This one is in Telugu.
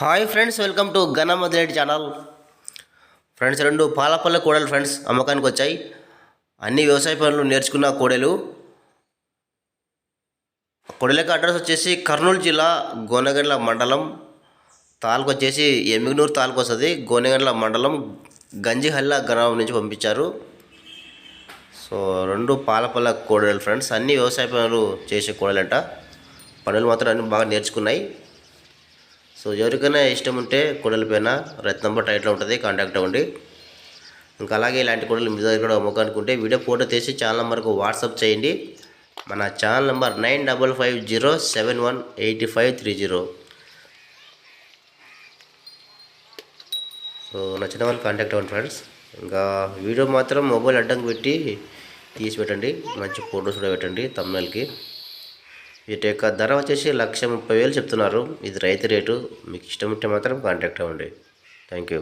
హాయ్ ఫ్రెండ్స్ వెల్కమ్ టు ఘన మొదలెడ్డి ఛానల్. ఫ్రెండ్స్ రెండు పాలపల్ల కోడలు ఫ్రెండ్స్ అమ్మకానికి వచ్చాయి. అన్ని వ్యవసాయ పనులు నేర్చుకున్న కోడలు. కోడలకి అడ్రస్ వచ్చేసి కర్నూలు జిల్లా గోనగండ్ల మండలం. తాలూకు వచ్చేసి ఎమ్మిగనూరు తాలూకు వస్తుంది. గోనగండ్ల మండలం గంజిహల్ల గ్రామం నుంచి పంపించారు. సో రెండు పాలపల్ల కోడలు ఫ్రెండ్స్. అన్ని వ్యవసాయ పనులు చేసే కోడలంట. పనులు మాత్రం అన్ని బాగా నేర్చుకున్నాయి. సో ఎవరికైనా ఇష్టం ఉంటే కొడల పైన రైతు నంబర్ టైట్లో ఉంటుంది కాంటాక్ట్ అవ్వండి. ఇంకా అలాగే ఇలాంటి కొడలు మీ దగ్గర కూడా అమ్ముకనుకుంటే వీడియో ఫోటో తీసి ఛానల్ నెంబర్కు వాట్సాప్ చేయండి. మన channel number nine double five zero seven one eighty five three zero so నచ్చిన వాళ్ళు కాంటాక్ట్ అవ్వండి ఫ్రెండ్స్ ఇంకా వీడియో మాత్రం మొబైల్ అడ్డంకి పెట్టి తీసి పెట్టండి మంచి ఫొటోస్ కూడా పెట్టండి తమ్ముళ్ళకి వీటి యొక్క ధర వచ్చేసి లక్ష ముప్పై వేలు చెప్తున్నారు. ఇది రైతు రేటు. మీకు ఇష్టం ఉంటే మాత్రం కాంటాక్ట్ అవ్వండి. Thank you